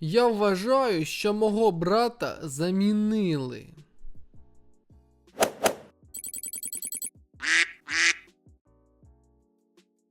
Я вважаю, що мого брата замінили.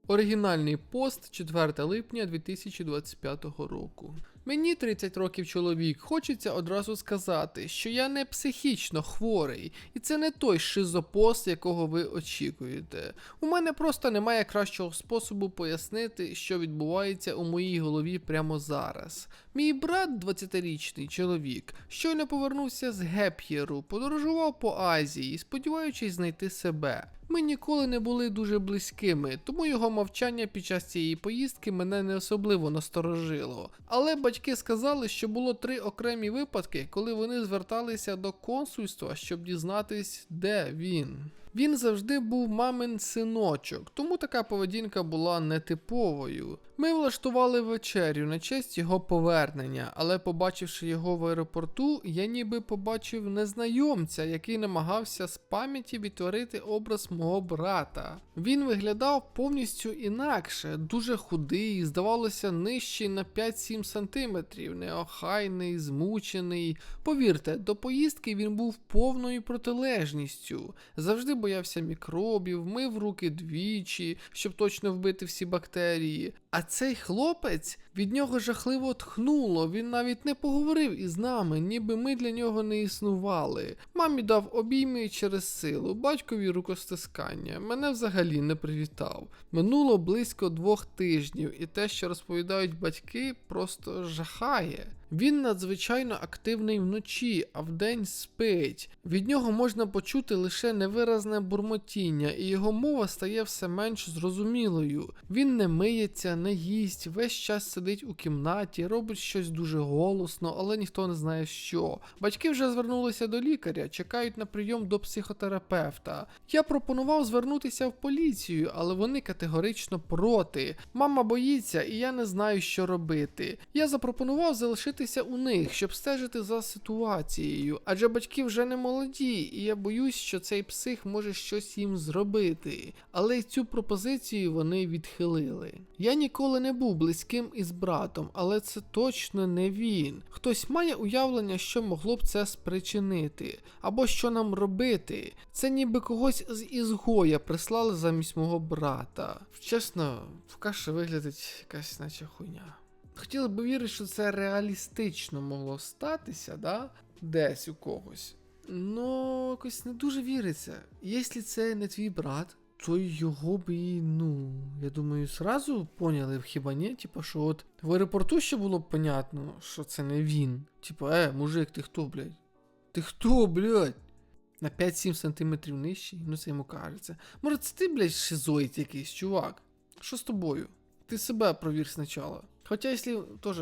Оригінальний пост 4 липня 2025 року. Мені 30 років чоловік. Хочеться одразу сказати, що я не психічно хворий, і це не той шизопост, якого ви очікуєте. У мене просто немає кращого способу пояснити, що відбувається у моїй голові прямо зараз. Мій брат, 20-річний чоловік, щойно повернувся з Геп'єру, подорожував по Азії, сподіваючись знайти себе. Ми ніколи не були дуже близькими, тому його мовчання під час цієї поїздки мене не особливо насторожило. Але батьки сказали, що було три окремі випадки, коли вони зверталися до консульства, щоб дізнатись, де він. Він завжди був мамин синочок, тому така поведінка була нетиповою. Ми влаштували вечерю на честь його повернення, але побачивши його в аеропорту, я ніби побачив незнайомця, який намагався з пам'яті відтворити образ мого брата. Він виглядав повністю інакше, дуже худий, здавалося, нижчий на 5-7 сантиметрів, неохайний, змучений. Повірте, до поїздки він був повною протилежністю. Завжди боявся мікробів, мив руки двічі, щоб точно вбити всі бактерії. А цей хлопець від нього жахливо тхнуло. Він навіть не поговорив із нами, ніби ми для нього не існували. Мамі дав обійми через силу, батькові рукостискання. Мене взагалі не привітав. Минуло близько двох тижнів, і те, що розповідають батьки, просто жахає. Він надзвичайно активний вночі, а вдень спить. Від нього можна почути лише невиразне бурмотіння, і його мова стає все менш зрозумілою. Він не миється, не їсть, весь час сидить у кімнаті, робить щось дуже голосно, але ніхто не знає що. Батьки вже звернулися до лікаря, чекають на прийом до психотерапевта. Я пропонував звернутися в поліцію, але вони категорично проти. Мама боїться, і я не знаю, що робити. Я запропонував залишитися у них, щоб стежити за ситуацією, адже батьки вже не молоді, і я боюсь, що цей псих може щось їм зробити. Але й цю пропозицію вони відхилили. Я ніколи не був близьким із братом, але це точно не він. Хтось має уявлення, що могло б це спричинити, або що нам робити. Це ніби когось з ізгоя прислали замість мого брата. Чесно, в каші виглядить якась наче хуйня. Хотіли б вірити, що це реалістично могло статися, да? Десь у когось. Ну, якось не дуже віриться. Якщо це не твій брат, то його б і, ну, я думаю, сразу поняли хіба ні? Типа, що от в аеропорту ще було б понятно, що це не він. Типа, е, мужик, ти хто, блядь? Ти хто, блядь? На 5-7 сантиметрів нижчий, ну це йому кажеться. Може, це ти, блядь, шизоїд якийсь, чувак? Що з тобою? Ти себе провір спочатку. Хоча, якщо теж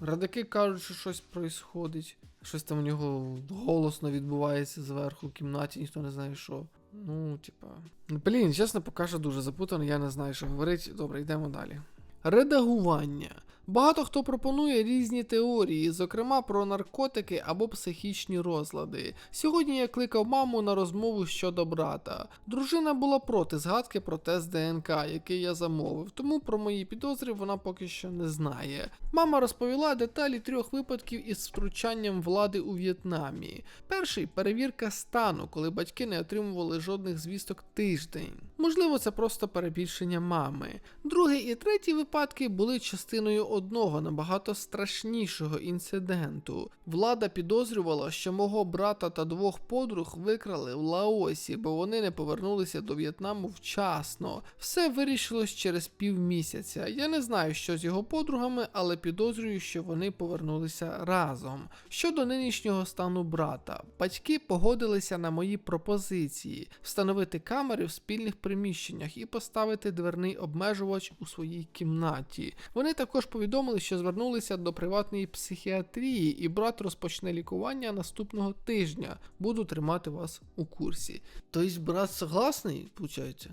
радаки кажуть, що щось происходить, щось там у нього голосно відбувається зверху в кімнаті, ніхто не знає що. Ну, типа. Блін, чесно, поки що дуже запутано, я не знаю, що говорити. Добре, йдемо далі. Редагування. Багато хто пропонує різні теорії, зокрема про наркотики або психічні розлади. Сьогодні я кликав маму на розмову щодо брата. Дружина була проти згадки про тест ДНК, який я замовив, тому про мої підозри вона поки що не знає. Мама розповіла деталі трьох випадків із втручанням влади у В'єтнамі. Перший перевірка стану, коли батьки не отримували жодних звісток тиждень. Можливо, це просто перебільшення мами. Другий і третій випадки були частиною одного набагато страшнішого інциденту. Влада підозрювала, що мого брата та двох подруг викрали в Лаосі, бо вони не повернулися до В'єтнаму вчасно. Все вирішилось через півмісяця. Я не знаю, що з його подругами, але підозрюю, що вони повернулися разом. Щодо нинішнього стану брата, батьки погодилися на мої пропозиції встановити камери в спільних приміщеннях і поставити дверний обмежувач у своїй кімнаті. Вони також повідомили, що звернулися до приватної психіатрії, і брат розпочне лікування наступного тижня. Буду тримати вас у курсі. Тобто брат согласний, виходить?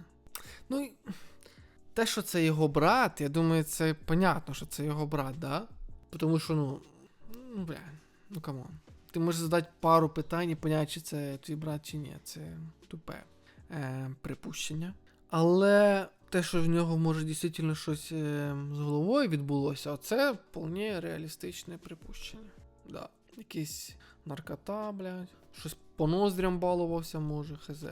Ну, і те, що це його брат, я думаю, це понятно, що це його брат, да? Тому що, ну, ну, бля, ну камон. Ти можеш задати пару питань і поняти, чи це твій брат чи ні. Це тупе е, припущення. Але те, що в нього може дійсно щось е, з головою відбулося, це вполне реалістичне припущення. Да. Якийсь наркота, блядь, щось по ноздрям балувався, може, хз.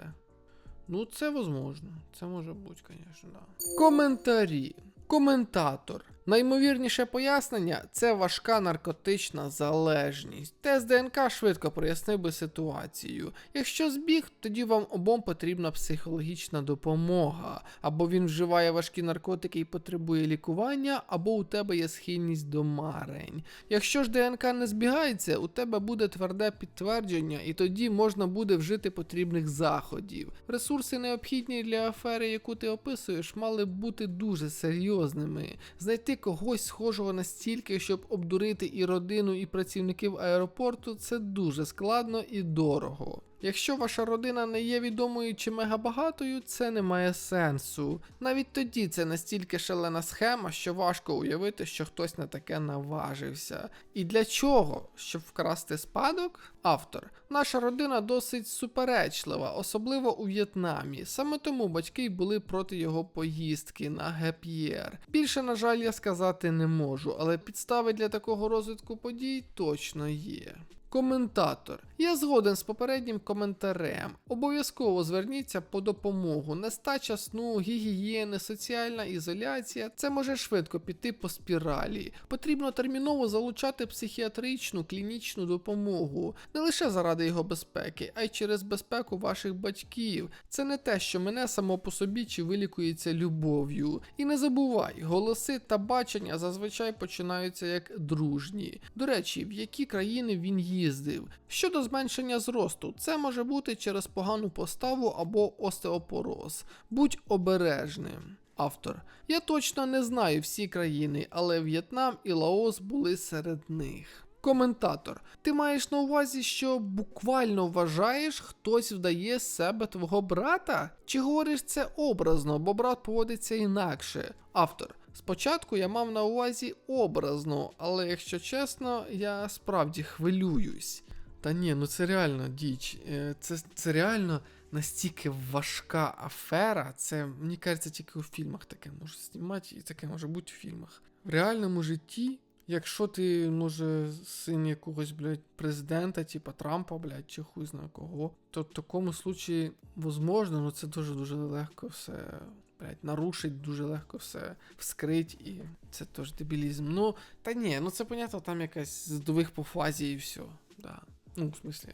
Ну, це возможно. Це може бути, звісно, да. Коментарі. Коментатор. Наймовірніше пояснення це важка наркотична залежність. Тест ДНК швидко прояснив би ситуацію. Якщо збіг, тоді вам обом потрібна психологічна допомога, або він вживає важкі наркотики і потребує лікування, або у тебе є схильність до марень. Якщо ж ДНК не збігається, у тебе буде тверде підтвердження, і тоді можна буде вжити потрібних заходів. Ресурси необхідні для афери, яку ти описуєш, мали б бути дуже серйозними. Знайти когось схожого настільки, щоб обдурити і родину, і працівників аеропорту, це дуже складно і дорого. Якщо ваша родина не є відомою чи мегабагатою, це не має сенсу. Навіть тоді це настільки шалена схема, що важко уявити, що хтось на таке наважився. І для чого? Щоб вкрасти спадок? Автор. Наша родина досить суперечлива, особливо у В'єтнамі. Саме тому батьки й були проти його поїздки на Геп'єр. Більше, на жаль, я сказати не можу, але підстави для такого розвитку подій точно є. Коментатор. Я згоден з попереднім коментарем. Обов'язково зверніться по допомогу. Нестача сну, гігієни, соціальна ізоляція це може швидко піти по спіралі. Потрібно терміново залучати психіатричну клінічну допомогу не лише заради його безпеки, а й через безпеку ваших батьків. Це не те, що мене само по собі чи вилікується любов'ю. І не забувай, голоси та бачення зазвичай починаються як дружні. До речі, в які країни він їздив. Щодо зменшення зросту, це може бути через погану поставу або остеопороз. Будь обережним. Автор. Я точно не знаю всі країни, але В'єтнам і Лаос були серед них. Коментатор. Ти маєш на увазі, що буквально вважаєш, хтось вдає з себе твого брата? Чи говориш це образно, бо брат поводиться інакше? Автор. Спочатку я мав на увазі образно, але якщо чесно, я справді хвилююсь. Та ні, ну це реально діч. Е, Це, це реально настільки важка афера. Це, мені кажеться, тільки у фільмах таке може знімати, і таке може бути в фільмах. В реальному житті, якщо ти, може, син якогось, блядь, президента, типа Трампа, блядь, чи хуй знає кого, то в такому случаї, возможно, ну це дуже-дуже легко все. Блять, нарушить дуже легко все, вскрить, і це теж дебілізм. Ну, та ні, ну це понятно, там якась здових по фазі і все. Да. Ну, в смислі,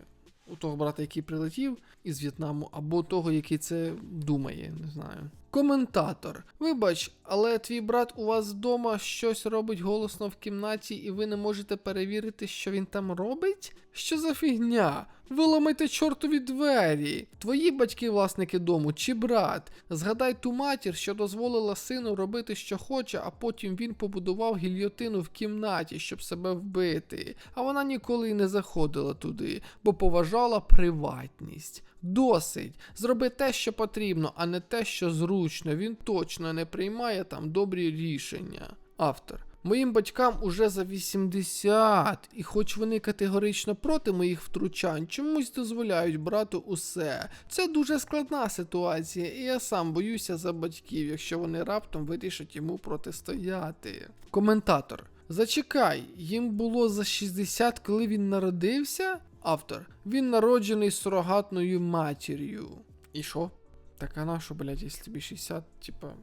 у того брата, який прилетів із В'єтнаму, або того, який це думає, не знаю. Коментатор. Вибач, але твій брат у вас вдома щось робить голосно в кімнаті, і ви не можете перевірити, що він там робить? Що за фігня? Виламайте чортові двері. Твої батьки власники дому чи брат. Згадай ту матір, що дозволила сину робити, що хоче, а потім він побудував гільйотину в кімнаті, щоб себе вбити. А вона ніколи й не заходила туди, бо поважала приватність. Досить. Зроби те, що потрібно, а не те, що зручно. Він точно не приймає там добрі рішення. Автор. Моїм батькам уже за 80, і хоч вони категорично проти моїх втручань, чомусь дозволяють брату усе. Це дуже складна ситуація, і я сам боюся за батьків, якщо вони раптом вирішать йому протистояти. Коментатор. Зачекай, їм було за 60, коли він народився? Автор. Він народжений сурогатною матір'ю. І що? Так а на що, блядь, якщо тобі 60, типа.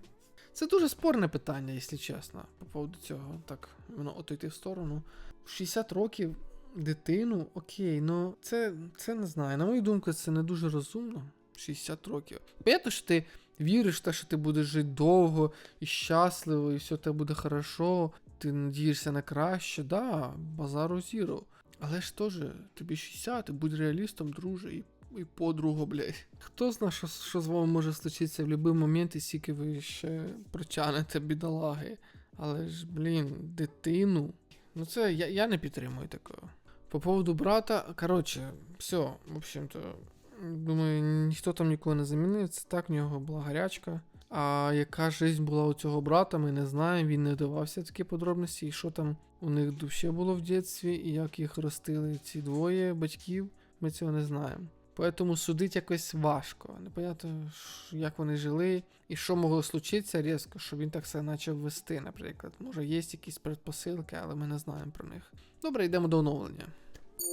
Це дуже спорне питання, якщо чесно, по поводу цього. Так, воно отойти в сторону. 60 років дитину, окей, ну це, це не знаю. На мою думку, це не дуже розумно. 60 років. Понятно, що ти віриш в те, що ти будеш жити довго і щасливо, і все тебе буде хорошо, ти надієшся на краще, да, базару зіро. Але ж теж, тобі 60, будь реалістом, друже, і, і подруга, блядь. Хто знає, що, що з вами може случитися в будь-який момент, і скільки ви ще протягнете бідолаги. Але ж, блін, дитину. Ну це я, я не підтримую такого. По поводу брата, коротше, все, в общем-то, думаю, ніхто там нікого не замінив, це так, в нього була гарячка. А яка жизнь була у цього брата, ми не знаємо, він не давався такі подробності, і що там у них душе було в дитинстві, і як їх ростили ці двоє батьків, ми цього не знаємо. Поэтому судить якось важко. Непонятно, як вони жили і що могло случитися різко, що він так себе почав вести, наприклад. Може, є якісь предпосилки, але ми не знаємо про них. Добре, йдемо до оновлення.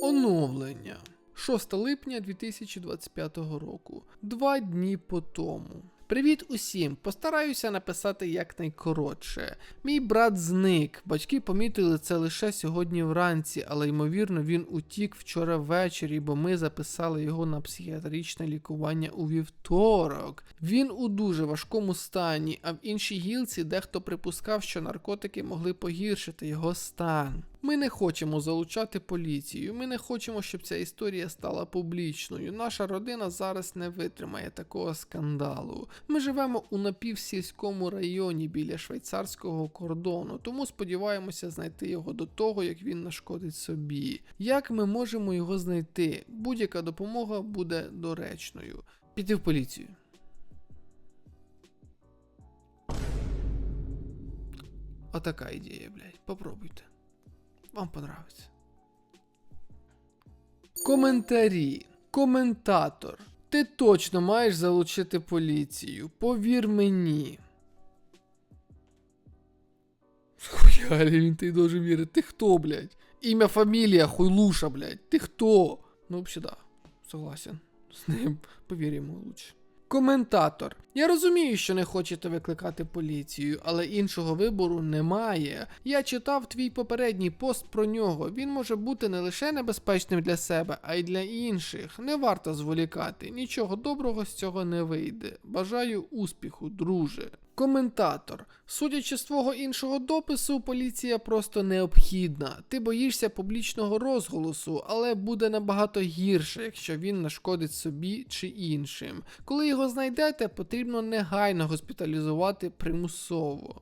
Оновлення. 6 липня 2025 року. Два дні по тому. Привіт усім! Постараюся написати якнайкоротше. Мій брат зник. Батьки помітили це лише сьогодні вранці, але ймовірно він утік вчора ввечері, бо ми записали його на психіатричне лікування у вівторок. Він у дуже важкому стані, а в іншій гілці дехто припускав, що наркотики могли погіршити його стан. Ми не хочемо залучати поліцію. Ми не хочемо, щоб ця історія стала публічною. Наша родина зараз не витримає такого скандалу. Ми живемо у напівсільському районі біля швейцарського кордону, тому сподіваємося знайти його до того, як він нашкодить собі. Як ми можемо його знайти? Будь-яка допомога буде доречною. Піти в поліцію. Отака ідея, блядь. Попробуйте. Вам понравиться. Коментарі. Коментатор. Ти точно маєш залучити поліцію. Повір мені. Хуялі, ти должен вірити. Ти хто, блядь? Ім'я, фамілія, хуйлуша, блядь. Ти хто? Ну, взагалі, да. Согласен. З ним повіримо лучше. Коментатор. Я розумію, що не хочете викликати поліцію, але іншого вибору немає. Я читав твій попередній пост про нього. Він може бути не лише небезпечним для себе, а й для інших. Не варто зволікати. Нічого доброго з цього не вийде. Бажаю успіху, друже. Коментатор. Судячи з твого іншого допису, поліція просто необхідна. Ти боїшся публічного розголосу, але буде набагато гірше, якщо він нашкодить собі чи іншим. Коли його знайдете, потрібно негайно госпіталізувати примусово.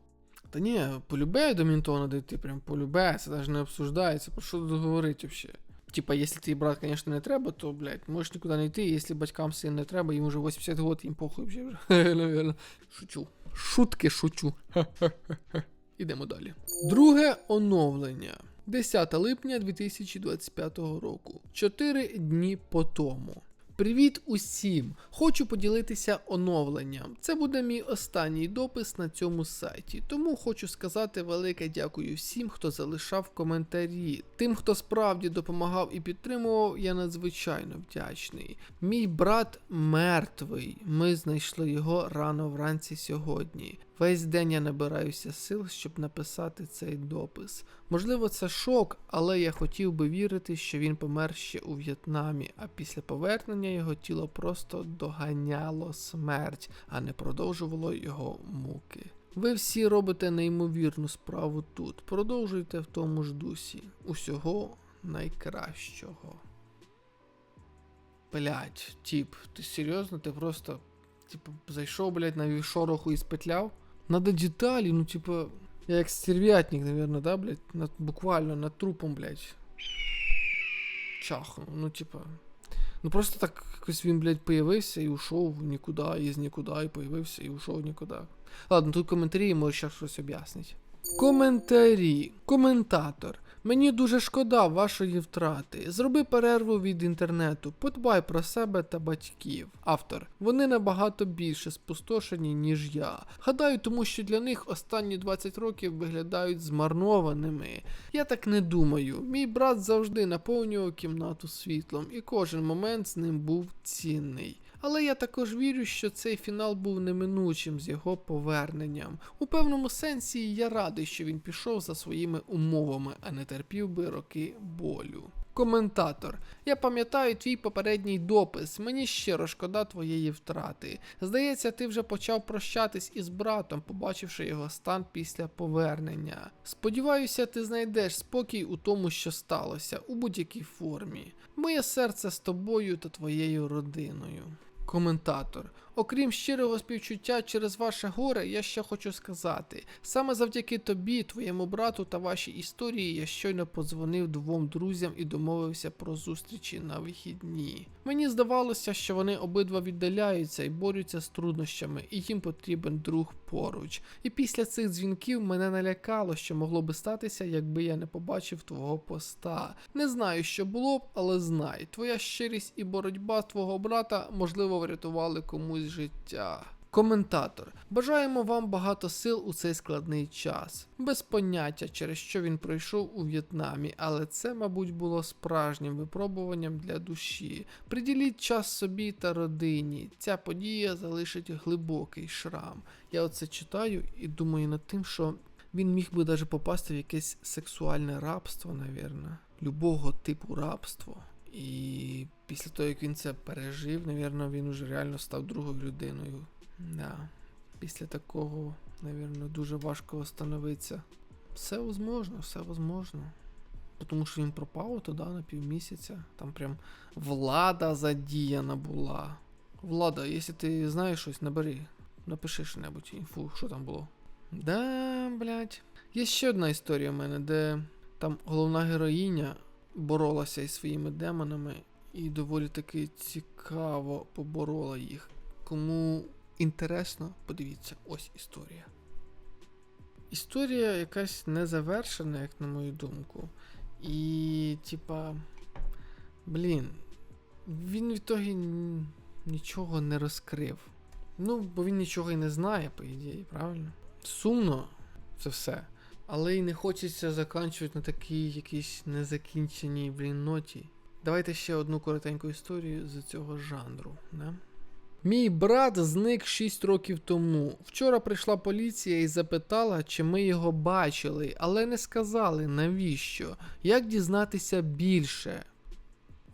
Та ні, полюбе до Мінтона дойти, прям полюбе, це навіть не обсуждається, про що тут говорити взагалі. Типа, якщо твій брат, конечно, не треба, то, блядь, можеш нікуди не йти, якщо батькам син не треба, їм уже 80 років, їм похуй вже, вже. Шучу. Шутки шучу. Ідемо далі. Друге оновлення. 10 липня 2025 року. 4 дні по тому. Привіт усім! Хочу поділитися оновленням. Це буде мій останній допис на цьому сайті, тому хочу сказати велике дякую всім, хто залишав коментарі. Тим, хто справді допомагав і підтримував, я надзвичайно вдячний. Мій брат мертвий. Ми знайшли його рано вранці сьогодні. Весь день я набираюся сил, щоб написати цей допис. Можливо, це шок, але я хотів би вірити, що він помер ще у В'єтнамі, а після повернення його тіло просто доганяло смерть, а не продовжувало його муки. Ви всі робите неймовірну справу тут. Продовжуйте в тому ж дусі. Усього найкращого. Блять, тип, ти серйозно? Ти просто, типу, зайшов, блядь, на шороху і спетляв? Надо деталі, ну, типа, я як стерв'ятник, наверное, да, блядь, над, буквально над трупом, блядь. Чахнув, ну, типа. Ну просто так якось він, блядь, появився і ушов нікуди, із нікуди, і появився і ушов нікуди. Ладно, тут коментарі, може ще щось об'яснить. Коментарі. Коментатор. Мені дуже шкода вашої втрати. Зроби перерву від інтернету, подбай про себе та батьків. Автор. Вони набагато більше спустошені, ніж я. Гадаю, тому що для них останні 20 років виглядають змарнованими. Я так не думаю. Мій брат завжди наповнював кімнату світлом, і кожен момент з ним був цінний. Але я також вірю, що цей фінал був неминучим з його поверненням. У певному сенсі я радий, що він пішов за своїми умовами, а не терпів би роки болю. Коментатор. Я пам'ятаю твій попередній допис. Мені щиро шкода твоєї втрати. Здається, ти вже почав прощатись із братом, побачивши його стан після повернення. Сподіваюся, ти знайдеш спокій у тому, що сталося, у будь-якій формі. Моє серце з тобою та твоєю родиною. Коментатор. Окрім щирого співчуття через ваше горе, я ще хочу сказати: саме завдяки тобі, твоєму брату та вашій історії я щойно подзвонив двом друзям і домовився про зустрічі на вихідні. Мені здавалося, що вони обидва віддаляються і борються з труднощами, і їм потрібен друг поруч. І після цих дзвінків мене налякало, що могло би статися, якби я не побачив твого поста. Не знаю, що було б, але знай, твоя щирість і боротьба твого брата можливо врятували комусь життя. Коментатор. Бажаємо вам багато сил у цей складний час. Без поняття, через що він пройшов у В'єтнамі, але це, мабуть, було справжнім випробуванням для душі. Приділіть час собі та родині. Ця подія залишить глибокий шрам. Я оце читаю і думаю над тим, що він міг би навіть попасти в якесь сексуальне рабство, навірно. Любого типу рабство. І після того, як він це пережив, навірно, він уже реально став другою людиною. Да. Після такого, навірно, дуже важко встановитися. Все возможно, все возможно. Тому що він пропав туди на півмісяця. Там прям влада задіяна була. Влада, якщо ти знаєш щось, набери. Напиши що-небудь інфу, що там було. Да, блядь. Є ще одна історія в мене, де там головна героїня боролася із своїми демонами і доволі таки цікаво поборола їх. Кому інтересно, подивіться, ось історія. Історія якась незавершена, як на мою думку. І, типа, блін, він в ітогі нічого не розкрив. Ну, бо він нічого і не знає, по ідеї, правильно? Сумно це все. Але й не хочеться заканчувати на такій якійсь незакінченій блін ноті. Давайте ще одну коротеньку історію з цього жанру. Да? Мій брат зник 6 років тому. Вчора прийшла поліція і запитала, чи ми його бачили, але не сказали навіщо. Як дізнатися більше?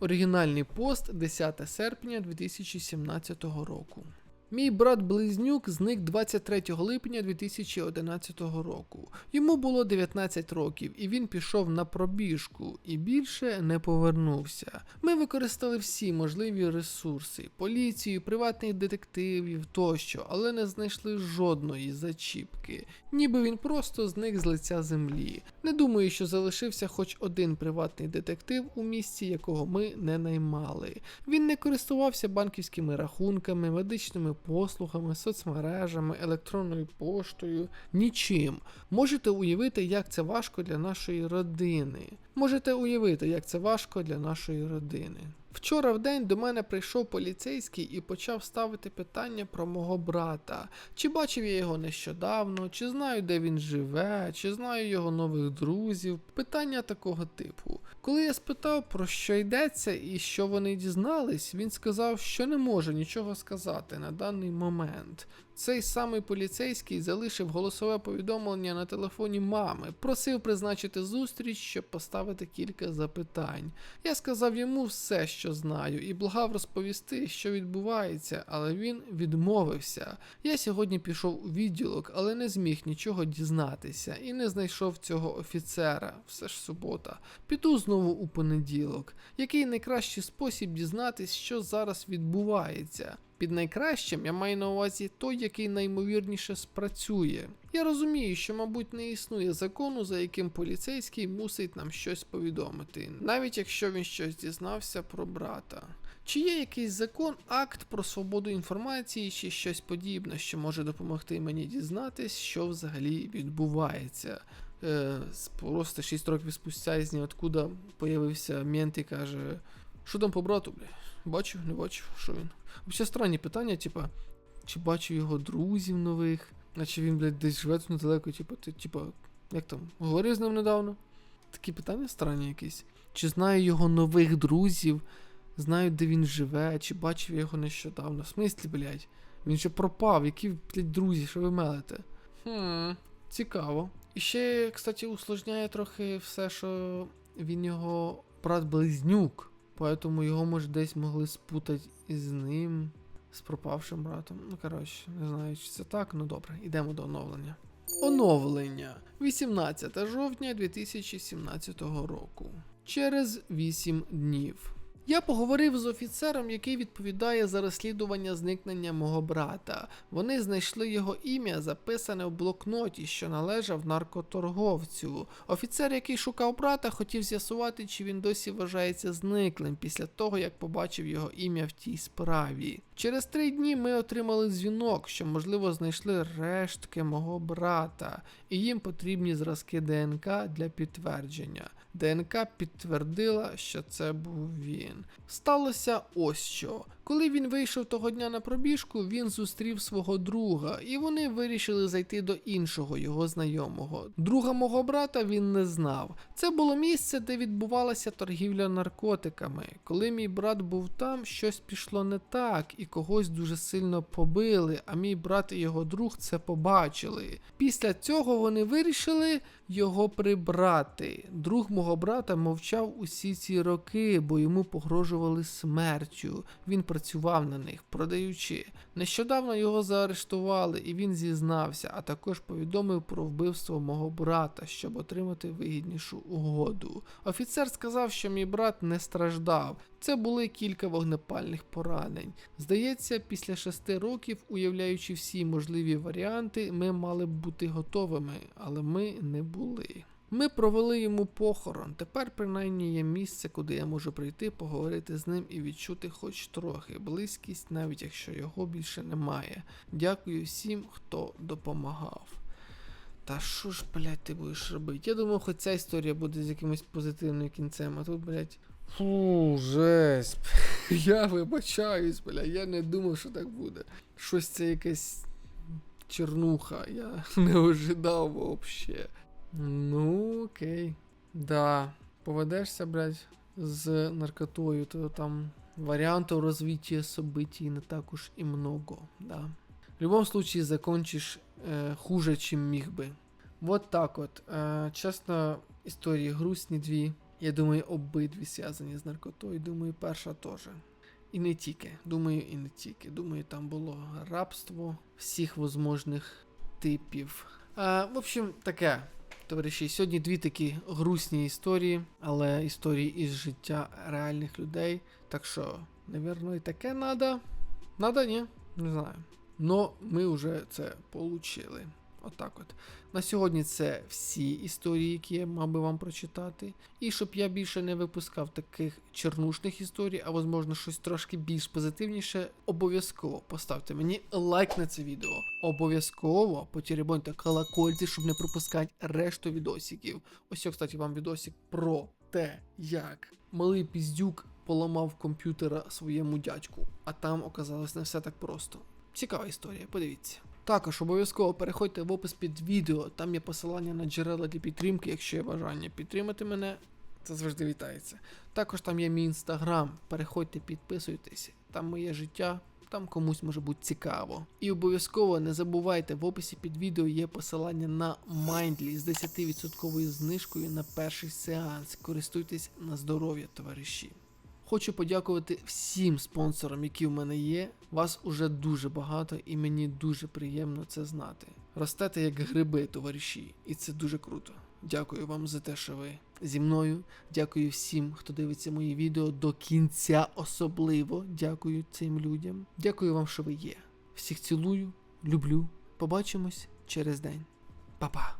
Оригінальний пост 10 серпня 2017 року. Мій брат Близнюк зник 23 липня 2011 року. Йому було 19 років, і він пішов на пробіжку і більше не повернувся. Ми використали всі можливі ресурси: поліцію, приватних детективів тощо, але не знайшли жодної зачіпки. Ніби він просто зник з лиця землі. Не думаю, що залишився хоч один приватний детектив у місті, якого ми не наймали. Він не користувався банківськими рахунками, медичними послугами, соцмережами, електронною поштою, нічим. Можете уявити, як це важко для нашої родини. Можете уявити, як це важко для нашої родини. Вчора в день до мене прийшов поліцейський і почав ставити питання про мого брата. Чи бачив я його нещодавно, чи знаю, де він живе, чи знаю його нових друзів. Питання такого типу. Коли я спитав, про що йдеться і що вони дізнались, він сказав, що не може нічого сказати на даний момент. Цей самий поліцейський залишив голосове повідомлення на телефоні мами, просив призначити зустріч, щоб поставити кілька запитань. Я сказав йому все, що знаю, і благав розповісти, що відбувається, але він відмовився. Я сьогодні пішов у відділок, але не зміг нічого дізнатися і не знайшов цього офіцера. Все ж субота. Піду знову у понеділок. Який найкращий спосіб дізнатись, що зараз відбувається? Під найкращим я маю на увазі той, який наймовірніше спрацює. Я розумію, що, мабуть, не існує закону, за яким поліцейський мусить нам щось повідомити, навіть якщо він щось дізнався про брата. Чи є якийсь закон, акт про свободу інформації чи щось подібне, що може допомогти мені дізнатись, що взагалі відбувається? Е, з- просто 6 років спустя із ніоткуда появився мент і каже: Що там по брату, бля? Бачив, не бачив, що він? Взагалі странні питання, типа, чи бачив його друзів нових, наче він, блядь, десь живе тут недалеко, типа, ти, типа, як там, говорив з ним недавно? Такі питання странні якісь. Чи знаю його нових друзів, знаю, де він живе, чи бачив я його нещодавно. В смислі, блядь? Він же пропав, які, блядь, друзі, що ви мелите? Хм, цікаво. І ще, кстати, усложняє трохи все, що він його брат-близнюк. Поэтому його, може, десь могли спутати із ним, з пропавшим братом. Ну, коротше, не знаю, чи це так, ну добре, йдемо до оновлення. Оновлення 18 жовтня 2017 року. Через 8 днів. Я поговорив з офіцером, який відповідає за розслідування зникнення мого брата. Вони знайшли його ім'я, записане в блокноті, що належав наркоторговцю. Офіцер, який шукав брата, хотів з'ясувати, чи він досі вважається зниклим після того, як побачив його ім'я в тій справі. Через три дні ми отримали дзвінок, що можливо знайшли рештки мого брата, і їм потрібні зразки ДНК для підтвердження. ДНК підтвердила, що це був він. Сталося ось що. Коли він вийшов того дня на пробіжку, він зустрів свого друга, і вони вирішили зайти до іншого його знайомого. Друга мого брата він не знав. Це було місце, де відбувалася торгівля наркотиками. Коли мій брат був там, щось пішло не так, і когось дуже сильно побили, а мій брат і його друг це побачили. Після цього вони вирішили його прибрати. Друг мого брата мовчав усі ці роки, бо йому погрожували смертю. Він працював на них, продаючи. Нещодавно його заарештували, і він зізнався, а також повідомив про вбивство мого брата, щоб отримати вигіднішу угоду. Офіцер сказав, що мій брат не страждав. Це були кілька вогнепальних поранень. Здається, після шести років, уявляючи всі можливі варіанти, ми мали б бути готовими, але ми не були. Ми провели йому похорон. Тепер принаймні є місце, куди я можу прийти, поговорити з ним і відчути хоч трохи близькість, навіть якщо його більше немає. Дякую всім, хто допомагав. Та що ж, блядь, ти будеш робити? Я думав, хоч ця історія буде з якимось позитивним кінцем, а тут, блядь. Фу, жесть. Я вибачаюсь, бля, я не думав, що так буде. Щось це якась чернуха, я не ожидав вообще. Ну, окей. Да, поведешся, блядь, з наркотою, то там варіантів розвития событий не так уж і много, да. В любом случае закончишь э, хуже, чем міг би. Вот так от. Е, чесно, історії грустні дві. Я думаю, обидві зв'язані з наркотою. Думаю, перша теж. І не тільки. Думаю, і не тільки. Думаю, там було рабство всіх возможних типів. Е, в общем, таке. Товариші, сьогодні дві такі грустні історії, але історії із життя реальних людей. Так що, навірно, і таке надо. Надо, ні? Не знаю. Но ми вже це получили. Отак от. На сьогодні це всі історії, які я мав би вам прочитати. І щоб я більше не випускав таких чернушних історій, а можливо щось трошки більш позитивніше, обов'язково поставте мені лайк на це відео. Обов'язково потеребоньте колокольці, щоб не пропускати решту відосиків. Ось, кстати, вам відосик про те, як малий піздюк поламав комп'ютера своєму дядьку. А там оказалось не все так просто. Цікава історія, подивіться. Також обов'язково переходьте в опис під відео, там є посилання на джерела для підтримки, якщо є бажання підтримати мене, це завжди вітається. Також там є мій інстаграм, переходьте, підписуйтесь, там моє життя, там комусь може бути цікаво. І обов'язково не забувайте, в описі під відео є посилання на Mindly з 10% знижкою на перший сеанс. Користуйтесь на здоров'я, товариші. Хочу подякувати всім спонсорам, які в мене є. Вас уже дуже багато, і мені дуже приємно це знати. Ростете як гриби, товариші, і це дуже круто. Дякую вам за те, що ви зі мною. Дякую всім, хто дивиться мої відео до кінця. Особливо дякую цим людям. Дякую вам, що ви є. Всіх цілую, люблю. Побачимось через день. Па-па.